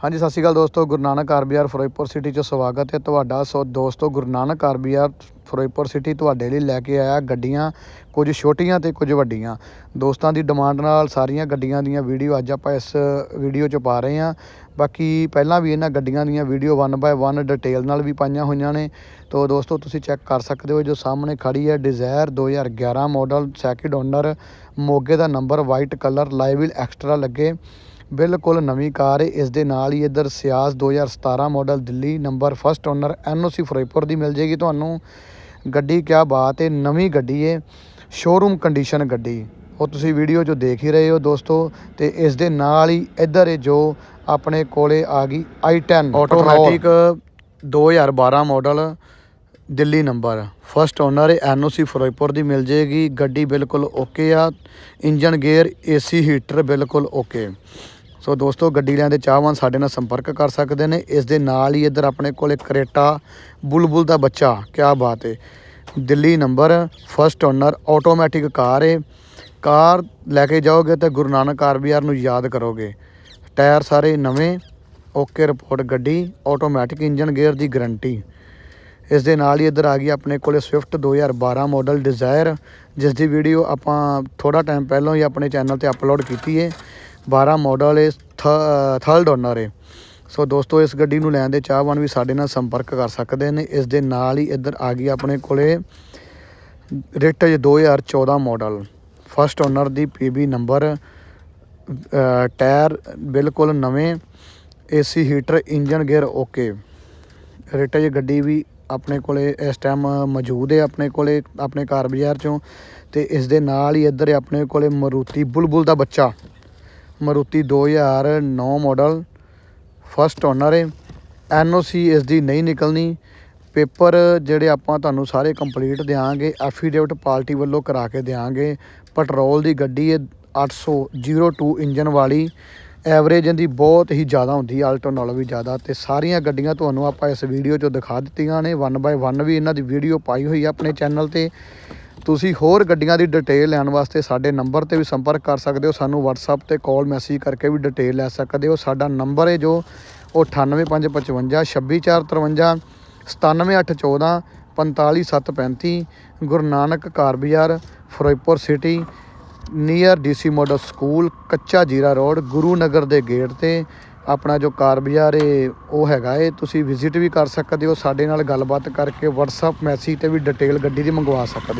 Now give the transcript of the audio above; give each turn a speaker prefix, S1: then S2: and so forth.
S1: ਹਾਂਜੀ, ਸਤਿ ਸ਼੍ਰੀ ਅਕਾਲ ਦੋਸਤੋ, ਗੁਰੂ ਨਾਨਕ ਆਰਬੀਆਰ ਫਿਰੋਜ਼ਪੁਰ ਸਿਟੀ 'ਚ ਸਵਾਗਤ ਹੈ ਤੁਹਾਡਾ। ਸੋ ਦੋਸਤੋ, ਗੁਰੂ ਨਾਨਕ ਆਰਬੀਆਰ ਫਿਰੋਜ਼ਪੁਰ ਸਿਟੀ ਤੁਹਾਡੇ ਲਈ ਲੈ ਕੇ ਆਇਆ ਗੱਡੀਆਂ, ਕੁਝ ਛੋਟੀਆਂ ਤੇ ਕੁਝ ਵੱਡੀਆਂ। ਦੋਸਤਾਂ ਦੀ ਡਿਮਾਂਡ ਨਾਲ ਸਾਰੀਆਂ ਗੱਡੀਆਂ ਦੀਆਂ ਵੀਡੀਓ ਅੱਜ ਆਪਾਂ ਇਸ ਵੀਡੀਓ 'ਚ ਪਾ ਰਹੇ ਹਾਂ। ਬਾਕੀ ਪਹਿਲਾਂ ਵੀ ਇਹਨਾਂ ਗੱਡੀਆਂ ਦੀਆਂ ਵੀਡੀਓ 1 ਬਾਏ 1 ਡਿਟੇਲ ਨਾਲ ਵੀ ਪਾਈਆਂ ਹੋਈਆਂ ਨੇ। ਤੋ ਦੋਸਤੋ, ਤੁਸੀਂ ਚੈੱਕ ਕਰ ਸਕਦੇ ਹੋ, ਜੋ ਸਾਹਮਣੇ ਖੜੀ ਹੈ ਡਿਜ਼ਾਇਰ 2011 ਮਾਡਲ ਸੈਕਿੰਡ ਓਨਰ ਮੋਗੇ ਦਾ ਨੰਬਰ ਵਾਈਟ ਕਲਰ ਲਾਈਵਲ ਐਕਸਟਰਾ ਲੱਗੇ। ਬਿਲਕੁਲ ਨਵੀਂ ਕਾਰ ਹੈ ਇਸ ਦੇ ਨਾਲ ਹੀ ਇੱਧਰ Ciaz 2017 model Delhi number first owner NOC Firozpur ਦੀ ਮਿਲ ਜੇਗੀ ਤੁਹਾਨੂੰ। ਗੱਡੀ ਕਿਆ ਬਾਤ ਹੈ ਨਵੀਂ ਗੱਡੀ ਹੈ ਸ਼ੋਰੂਮ ਕੰਡੀਸ਼ਨ ਗੱਡੀ। ਉਹ ਤੁਸੀਂ ਵੀਡੀਓ 'ਚ ਦੇਖ ਹੀ ਰਹੇ ਹੋ ਦੋਸਤੋ ਤੇ ਇਸ ਦੇ ਨਾਲ ਹੀ ਇੱਧਰ ਇਹ ਜੋ ਆਪਣੇ ਕੋਲੇ ਆ ਗਈ i10 automatic 2012 model Delhi number. First owner ਹੈ ਐਨਓਸੀ ਫਿਰੋਜ਼ਪੁਰ ਦੀ, ਮਿਲ ਜੇਗੀ। ਗੱਡੀ ਬਿਲਕੁਲ ਓਕੇ ਆ। ਇੰਜਨ ਗੇਅਰ ਏਸੀ ਹੀਟਰ ਬਿਲਕੁਲ ਓਕੇ ਸੋ ਦੋਸਤੋ, ਗੱਡੀ ਲੈਣ ਦੇ ਚਾਹਵਾਨ ਸਾਡੇ ਨਾਲ ਸੰਪਰਕ ਕਰ ਸਕਦੇ ਨੇ। ਇਸ ਦੇ ਨਾਲ ਹੀ ਇੱਧਰ ਆਪਣੇ ਕੋਲ ਇੱਕ ਕਰੇਟਾ ਬੁਲਬੁਲ ਦਾ ਬੱਚਾ। ਕਿਆ ਬਾਤ ਹੈ Delhi number first owner automatic car ਹੈ ਕਾਰ ਲੈ ਕੇ ਜਾਓਗੇ ਤਾਂ ਗੁਰੂ ਨਾਨਕ ਆਰਬੀਆਰ ਨੂੰ ਯਾਦ ਕਰੋਗੇ। ਟਾਇਰ ਸਾਰੇ ਨਵੇਂ ਓਕੇ ਰਿਪੋਰਟ ਗੱਡੀ ਆਟੋਮੈਟਿਕ ਇੰਜਨ ਗੇਅਰ ਦੀ ਗਾਰੰਟੀ ਇਸ ਦੇ ਨਾਲ ਹੀ ਇੱਧਰ ਆ ਗਈ ਆਪਣੇ ਕੋਲੇ ਸਵਿਫਟ 2012 ਮਾਡਲ ਡਿਜ਼ਾਇਰ ਜਿਸ ਦੀ ਵੀਡੀਓ ਆਪਾਂ ਥੋੜਾ ਟਾਈਮ ਪਹਿਲਾਂ ਹੀ ਆਪਣੇ ਚੈਨਲ ਤੇ ਅਪਲੋਡ ਕੀਤੀ ਹੈ 12 ਮਾਡਲ ਹੈ ਥਰਡ ਓਨਰ ਹੈ ਸੋ ਦੋਸਤੋ, ਇਸ ਗੱਡੀ ਨੂੰ ਲੈਣ ਦੇ ਚਾਹਵਾਨ ਵੀ ਸਾਡੇ ਨਾਲ ਸੰਪਰਕ ਕਰ ਸਕਦੇ ਨੇ। ਇਸ ਦੇ ਨਾਲ ਹੀ ਇੱਧਰ ਆ ਗਈ ਆਪਣੇ ਕੋਲੇ ਰਿਟਜ 2014 ਮਾਡਲ ਫਸਟ ਓਨਰ ਦੀ ਪੀਬੀ ਨੰਬਰ ਟਾਇਰ ਬਿਲਕੁਲ ਨਵੇਂ AC heater engine gear okay Ritz ਗੱਡੀ ਵੀ ਆਪਣੇ ਕੋਲੇ ਇਸ ਟਾਈਮ ਮੌਜੂਦ ਹੈ ਆਪਣੇ ਕੋਲੇ, ਆਪਣੇ ਕਾਰ ਬਾਜ਼ਾਰ ਚੋਂ ਤੇ ਇਸ ਦੇ ਨਾਲ ਹੀ ਇੱਧਰ ਆਪਣੇ ਕੋਲੇ ਮਰੂਤੀ ਬੁਲਬੁਲ ਦਾ ਬੱਚਾ। ਮਰੂਤੀ 2009 ਮਾਡਲ ਫਸਟ ਓਨਰ ਹੈ। ਐਨਓਸੀ ਇਸ ਦੀ ਨਹੀਂ ਨਿਕਲਣੀ। ਪੇਪਰ ਜਿਹੜੇ ਆਪਾਂ ਤੁਹਾਨੂੰ ਸਾਰੇ ਕੰਪਲੀਟ ਦਿਆਂਗੇ ਐਫੀਡੇਵਿਟ ਪਾਰਟੀ ਵੱਲੋਂ ਕਰਾ ਕੇ ਦਿਆਂਗੇ। ਪੈਟਰੋਲ ਦੀ ਗੱਡੀ ਹੈ 802 ਇੰਜਨ ਵਾਲੀ। ਐਵਰੇਜ ਇਹਦੀ ਬਹੁਤ ਹੀ ਜ਼ਿਆਦਾ ਹੁੰਦੀ ਹੈ ਆਲਟੋ ਨਾਲੋਂ ਵੀ ਜ਼ਿਆਦਾ, ਤੇ ਸਾਰੀਆਂ ਗੱਡੀਆਂ ਤੁਹਾਨੂੰ ਆਪਾਂ ਇਸ ਵੀਡੀਓ 'ਚ ਦਿਖਾ ਦਿੱਤੀਆਂ ਨੇ। 1 ਬਾਏ 1 ਵੀ ਇਹਨਾਂ ਦੀ ਵੀਡੀਓ ਪਾਈ ਹੋਈ ਹੈ ਆਪਣੇ ਚੈਨਲ ਤੇ। ਤੁਸੀਂ ਹੋਰ ਗੱਡੀਆਂ ਦੀ ਡਿਟੇਲ ਲੈਣ ਵਾਸਤੇ ਸਾਡੇ ਨੰਬਰ ਤੇ ਵੀ ਸੰਪਰਕ ਕਰ ਸਕਦੇ ਹੋ। ਸਾਨੂੰ WhatsApp ਤੇ ਕਾਲ ਮੈਸੇਜ ਕਰਕੇ ਵੀ ਡਿਟੇਲ ਲੈ ਸਕਦੇ ਹੋ। ਸਾਡਾ ਨੰਬਰ ਹੈ ਜੋ ਉਹ 98555 26453 97814 45735 ਗੁਰੂ ਨਾਨਕ ਕਾਰ ਬਾਜ਼ਾਰ Firozpur city near DC model school ਕੱਚਾ ਜੀਰਾ ਰੋਡ, ਗੁਰੂ ਨਗਰ ਦੇ ਗੇਟ ਤੇ। ਆਪਣਾ ਜੋ ਕਾਰ ਬਾਜ਼ਾਰ ਏ, ਉਹ ਹੈਗਾ ਏ। ਤੁਸੀਂ ਵਿਜ਼ਿਟ ਵੀ ਕਰ ਸਕਦੇ ਹੋ, ਸਾਡੇ ਨਾਲ ਗੱਲਬਾਤ ਕਰਕੇ WhatsApp ਮੈਸੇਜ ਤੇ ਵੀ ਡਿਟੇਲ ਗੱਡੀ ਦੀ ਮੰਗਵਾ ਸਕਦੇ ਹੋ।